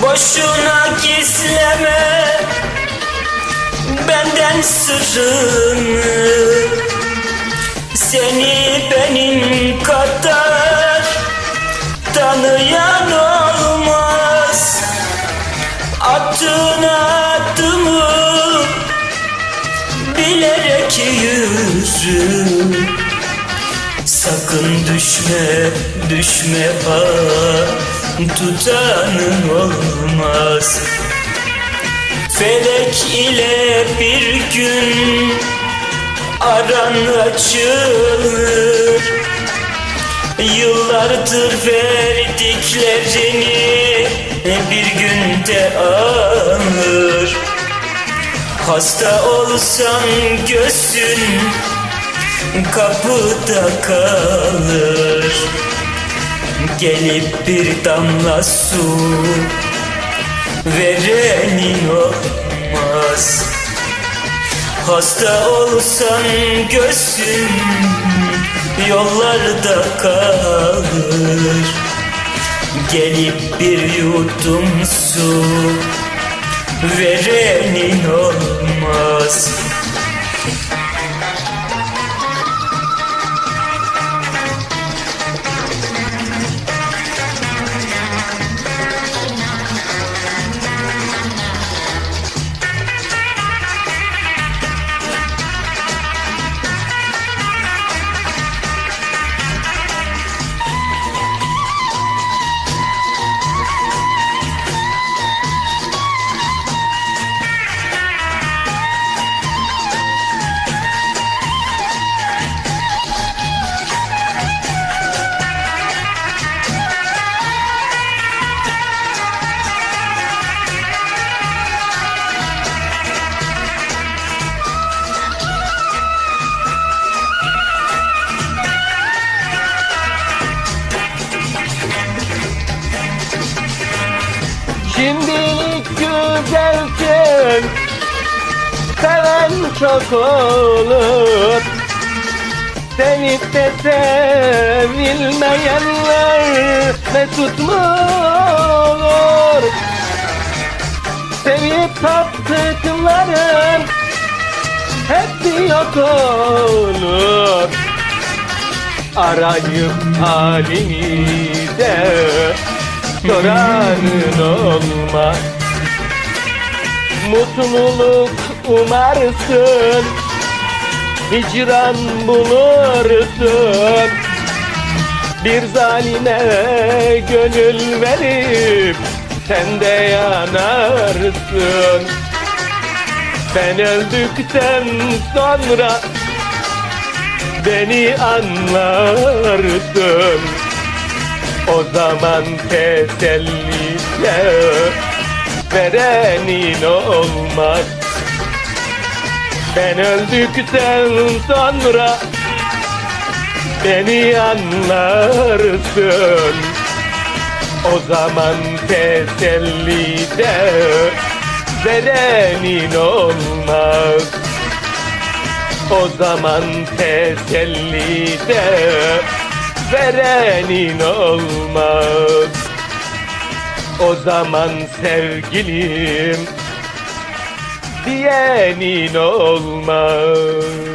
Boşuna gizleme. Benden sırrını. Seni benim kadar tanıyan olmaz. Attığın adımı bilerek yürü Sakın düşme, düşme ha Tutanın olmaz. Felek ile bir gün aran açılır. Yıllardır verdiklerini bir günde alır. Hasta olsan gözün kapıda kalır Gelip bir damla su verenin olmaz. Hasta olsan gözün yollarda kalır. Gelip bir yudum su verenin olmaz Şimdilik güzelsin Seven çok olur. Sevip de sevilmeyenler mesut mu olur? Sevip taptıkların hepsi yok olur. Arayıp halini de soranın olmaz Mutluluk umarsın. Hicran bulursun. Bir zalime gönül verip Sen de yanarsın. Ben öldükten sonra Beni anlarsın o zaman teselliyle verenin olmaz. Ben öldükten sonra beni anlarsın. O zaman tesellide verenin olmaz. O zaman tesellide verenin olmaz. O zaman sevgilim diyenin olmaz